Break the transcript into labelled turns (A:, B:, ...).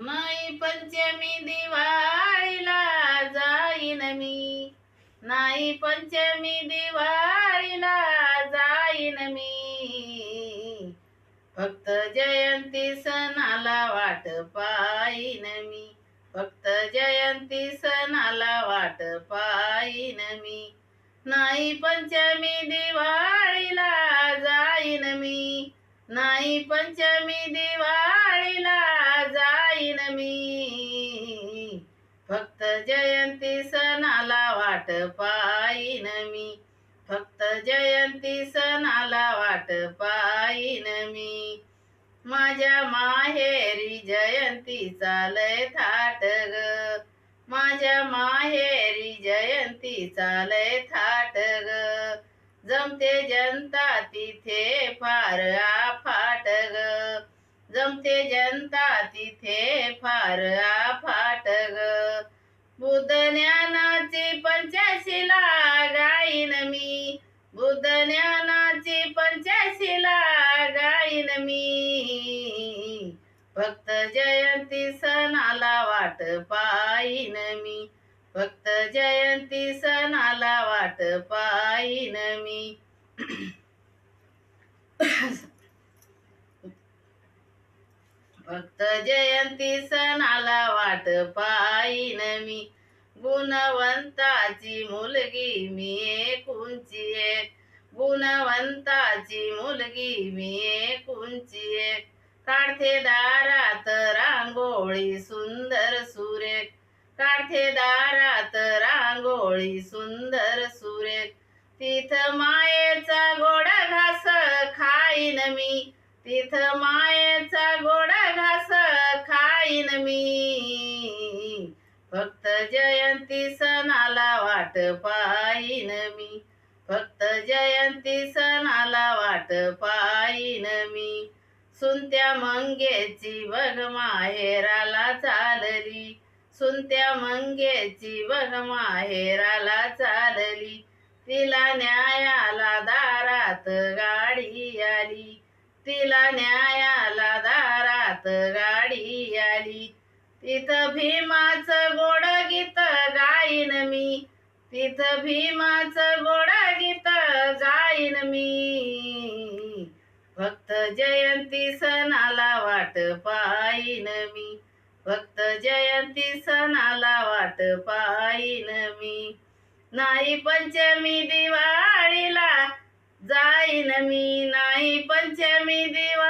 A: नाही पंचमी दिवाळीला जाईन मी. नाही पंचमी दिवाळीला जाईन मी. फक्त जयंती सणाला वाट पाईन मी. फक्त जयंती सणाला वाट पाईन मी. नाही पंचमी दिवाळीला जाईन मी. नाही पंचमी दिवाळीला जा जाईन मी. फक्त जयंती सणाला वाट पाईन मी. फक्त जयंती सणाला वाट पाईन मी. माझ्या माहेरी जयंती चालय थाट ग. माझ्या माहेरी जयंती चालय थाट ग. जमते जनता तिथे फार जनता तिथे फार आफाट ग. बुद्ध ज्ञानाची पंचाशीला गाईन मी. बुद्ध ज्ञानाची पंचाशीला गाईन मी. भक्त जयंती सणाला वाट पाईन मी. भक्त जयंती सणाला वाट पाईन मी. फक्त जयंती सणाला वाट पाईन मी. गुणवंताची मुलगी मी कुंची एक. गुणवंताची मुलगी मी कुंची एक. काढते दारात रांगोळी सुंदर सुरेख. काढते दारात रांगोळी सुंदर सुरेख. तिथ मायेचा गोडा घास खाईन मी. तिथ मायेचा गोडा घास खाईन मी. फक्त जयंती सणाला वाट पाईन मी. फक्त जयंती सणाला वाट पाईन मी. सुनत्या मंगेची बघ माहेराला चालली. सुनत्या मंगेची बघ माहेराला चालली. तिला न्यायाला दारात गाडी तिला न्यायाला दारात गाडी आली. तिथं भीमाचं गोड गीत गाईन मी. तिथं भीमाचं गोड गीत गाईन मी. भक्त जयंती सणाला वाट पाईन मी. भक्त जयंती सणाला वाट पाईन मी. नाही पंचमी दिवाळीला नमी नाही पंचमी देवा